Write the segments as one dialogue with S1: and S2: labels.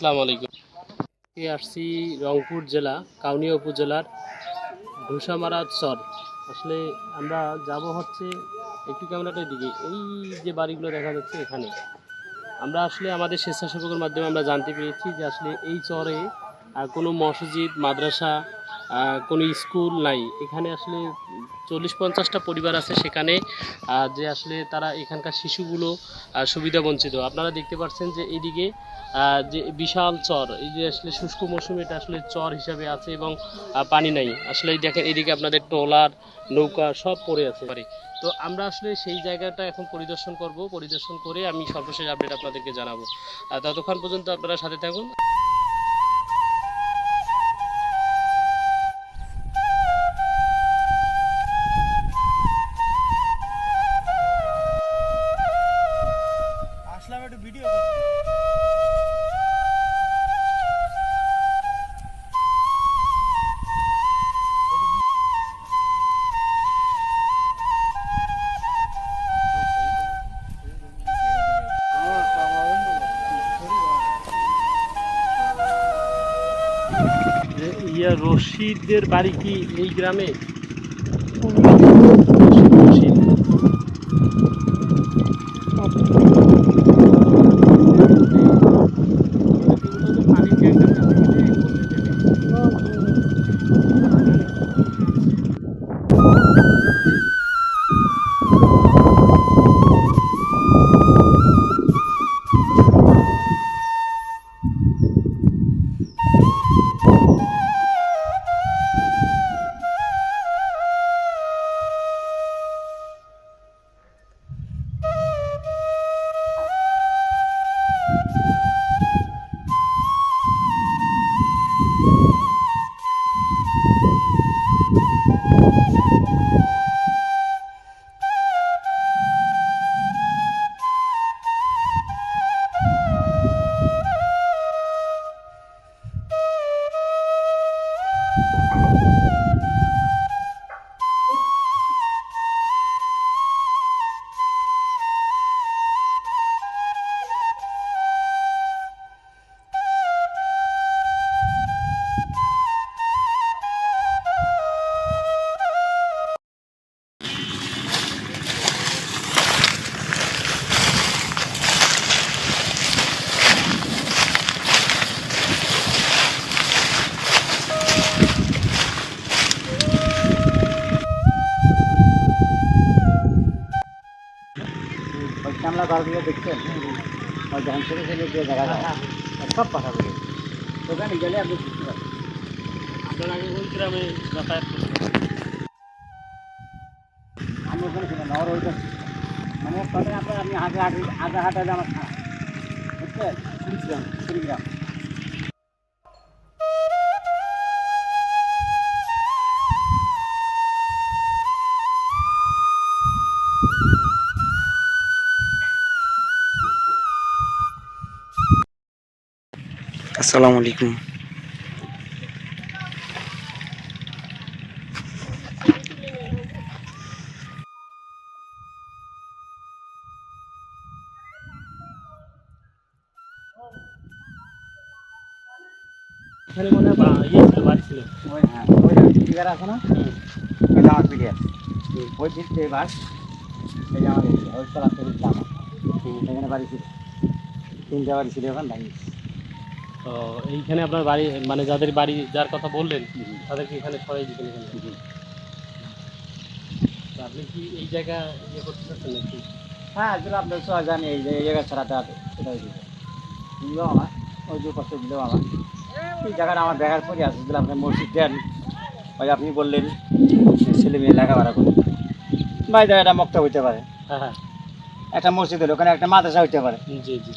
S1: আসসালামু আলাইকুম। আসছি রংপুর জেলা, কাউনিয়া উপজেলার ধুসামারা চর। আসলে আমরা যাব হচ্ছে একটু ক্যামেরাটার দিকে, এই যে বাড়িগুলো দেখা যাচ্ছে এখানে। আমরা আসলে আমাদের স্বেচ্ছাসেবকের মাধ্যমে আমরা জানতে পেরেছি যে আসলে এই চরে কোনো মসজিদ, মাদ্রাসা কোনো স্কুল নাই। এখানে আসলে চল্লিশ পঞ্চাশটা পরিবার আছে সেখানে যে আসলে তারা এখানকার শিশুগুলো সুবিধা বঞ্চিত। আপনারা দেখতে পাচ্ছেন যে এদিকে যে বিশাল চর, এই যে আসলে শুষ্ক মৌসুমে, এটা আসলে চর হিসাবে আছে এবং পানি নাই। আসলে দেখেন এদিকে আপনাদের ট্রলার, নৌকা সব পড়ে আছে। বাড়ি তো আমরা আসলে সেই জায়গাটা এখন পরিদর্শন করব। পরিদর্শন করে আমি সর্বশেষ আপডেট আপনাদেরকে জানাব। ততক্ষণ পর্যন্ত আপনারা সাথে থাকুন। ইয়া রশিদের বাড়ি কি এই গ্রামে?
S2: ওই ঘরগুলো দেখছেন? আর ছোটো ছেলে যে জায়গাটা সব কথা বলি ওখানে গেলে আপনি বুঝতে পারবেন।
S1: আপনারা আগে কোন গ্রামে যাতায়াত
S2: আমি ওখানে ছিলাম না, ওইটা। মানে কথা আপনার আপনি হাতে হাতে আগে হাতে আমার বুঝছেন? কুড়িগ্রাম কুড়িগ্রাম।
S3: আসসালামু আলাইকুম।
S1: এখানে মনে হয়। ইয়ে ছিল বাড়ি
S2: ওই হ্যাঁ ওই ওই আমার পিলিয়ার ওই থেকে বাস এই যে এখানে বাড়ি ছিল তিনটা বাড়ি ছিল এখন ভাঙি
S1: তো এইখানে আপনার বাড়ি মানে যাদের বাড়ি যার কথা বললেন তাদেরকে এখানে সরাই দিবেন এখানে? আপনি কি এই জায়গা ইয়ে করতে চাচ্ছেন নাকি?
S2: হ্যাঁ আসলে আপনার সবাই জানি এই যে এই জায়গায় ছাড়াতে হবে সেটাই দিল আমার ওই যে কষ্ট দিলেও আমার এই জায়গাটা আমার দেখার পরে আছে যদি আপনার মসজিদ দেন। ওই আপনি বললেন ছেলে মেয়ে লেখাপড়া করুন বা এই জায়গাটা মক্তা হইতে পারে।
S1: হ্যাঁ হ্যাঁ।
S2: একটা মসজিদ হলে ওখানে একটা মাদ্রাসা হইতে পারে।
S1: জি জি।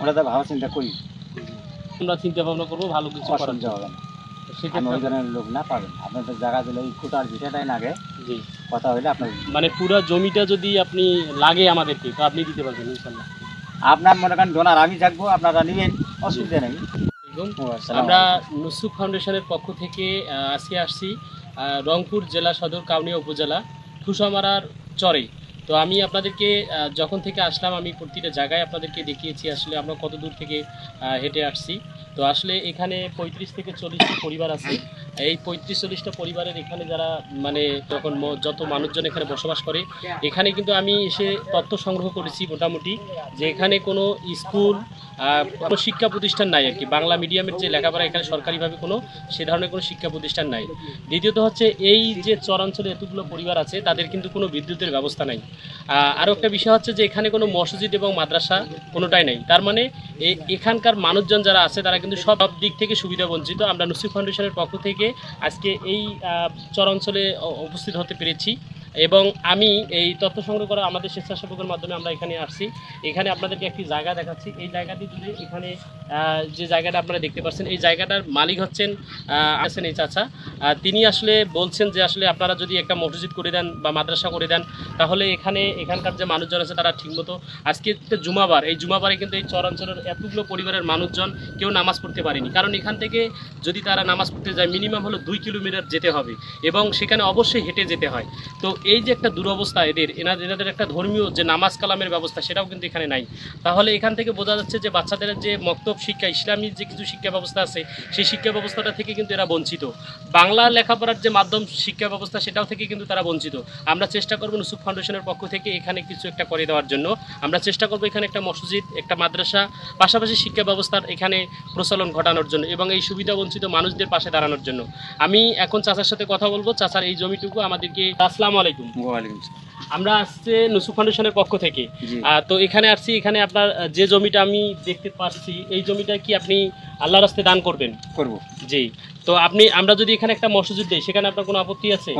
S2: ওটা তো ভাবা চিন্তা করি।
S1: আমরা চিন্তা ভাবনা করব ভালো কিছু করার
S2: অসুবিধা
S1: জন্য
S2: না। আমি ওই ধরনের লোক না পাবেন। আপনার জায়গা দিলে ওই কোটার বিষয়টাই না
S1: জি।
S2: কথা হইলে আপনার
S1: মানে পুরো জমিটা যদি আপনি লাগে আমাদেরকে তো আপনি দিতে পারবেন ইনশাল্লাহ।
S2: আপনার মনে করেন ডোনার আমি থাকব আপনারা নেবেন অসুবিধা নেই।
S1: আমরা। নুসুক ফাউন্ডেশনের পক্ষ থেকে আজকে আসছি রংপুর জেলা সদর কাউনিয়া উপজেলা ঠুসামারার চরে। তো আমি আপনাদেরকে যখন থেকে আসলাম, আমি প্রতিটা জায়গায় আপনাদেরকে দেখিয়েছি, আসলে আমরা কত দূর থেকে হেঁটে আসছি। তো আসলে এখানে পঁয়ত্রিশ থেকে চল্লিশটি পরিবার আছে। এই পঁয়ত্রিশ চল্লিশটা পরিবারের এখানে যারা মানে যখন যত মানুষজন এখানে বসবাস করে, এখানে কিন্তু আমি এসে তথ্য সংগ্রহ করেছি মোটামুটি, যে এখানে কোনো স্কুল কোনো শিক্ষা প্রতিষ্ঠান নাই আর কি। বাংলা মিডিয়ামের যে লেখাপড়া এখানে সরকারিভাবে কোনো, সে ধরনের কোনো শিক্ষা প্রতিষ্ঠান নাই। দ্বিতীয়ত হচ্ছে, এই যে চরাঞ্চলে এতগুলো পরিবার আছে, তাদের কিন্তু কোনো বিদ্যুতের ব্যবস্থা নাই। আরও একটা বিষয় হচ্ছে যে এখানে কোনো মসজিদ এবং মাদ্রাসা কোনোটাই নেই। তার মানে এখানকার মানুষজন যারা আছে, তারা কিন্তু সব দিক থেকে সুবিধা বঞ্চিত আমরা নুসিব ফাউন্ডেশনের পক্ষ থেকে আজকে এই চরাঞ্চলে উপস্থিত হতে পেরেছি। এবং আমি এই তথ্য সংগ্রহ করা আমাদের স্বেচ্ছাসেবকের মাধ্যমে আমরা এখানে আসছি। এখানে আপনাদেরকে একটি জায়গা দেখাচ্ছি। এই জায়গাটি যদি এখানে যে জায়গাটা আপনারা দেখতে পাচ্ছেন, এই জায়গাটার মালিক হচ্ছেন আছেন এই চাচা। তিনি আসলে বলছেন যে আসলে আপনারা যদি একটা মসজিদ করে দেন বা মাদ্রাসা করে দেন, তাহলে এখানে এখানকার যে মানুষজন আছে তারা ঠিকমতো আজকে তো জুমাবার, এই জুমাবারে কিন্তু এই চরাঞ্চলের এতগুলো পরিবারের মানুষজন কেউ নামাজ পড়তে পারেনি। কারণ এখান থেকে যদি তারা নামাজ পড়তে যায়, মিনিমাম হলো দুই কিলোমিটার যেতে হবে এবং সেখানে অবশ্যই হেঁটে যেতে হয়। তো এই যে একটা দুরবস্থা এদের, এনাদের এনাদের একটা ধর্মীয় যে নামাজ কালামের ব্যবস্থা, সেটাও কিন্তু এখানে নাই। তাহলে এখান থেকে বোঝা যাচ্ছে যে বাচ্চাদের যে মক্তব শিক্ষা, ইসলামী যে কিছু শিক্ষা ব্যবস্থা আছে, সেই শিক্ষা ব্যবস্থাটা থেকে কিন্তু এরা বঞ্চিত। বাংলা লেখাপড়ার যে মাধ্যম শিক্ষা ব্যবস্থা, সেটাও থেকে কিন্তু তারা বঞ্চিত। আমরা চেষ্টা করব নুসুফ ফাউন্ডেশনের পক্ষ থেকে এখানে কিছু একটা করে দেওয়ার জন্য। আমরা চেষ্টা করব এখানে একটা মসজিদ, একটা মাদ্রাসা, পাশাপাশি শিক্ষা ব্যবস্থার এখানে প্রচলন ঘটানোর জন্য এবং এই সুবিধা বঞ্চিত মানুষদের পাশে দাঁড়ানোর জন্য। আমি এখন চাচার সাথে কথা বলব। চাচার এই জমিটুকু আমাদেরকে, আসসালামু আলাইকুম।
S2: ওয়ালাইকুম
S1: আমরা আসছে নুসুফ ফাউন্ডেশনের পক্ষ থেকে। আহ, তো এখানে আসছি এখানে আপনার যে জমিটা আমি দেখতে পাচ্ছি এই জমিটা কি আপনি আল্লাহ রাস্তে দান করবেন?
S2: করব।
S1: জি। তো আপনি আমরা যদি এখানে একটা মসজিদ দিই সেখানে আপনার কোনো আপত্তি আছে?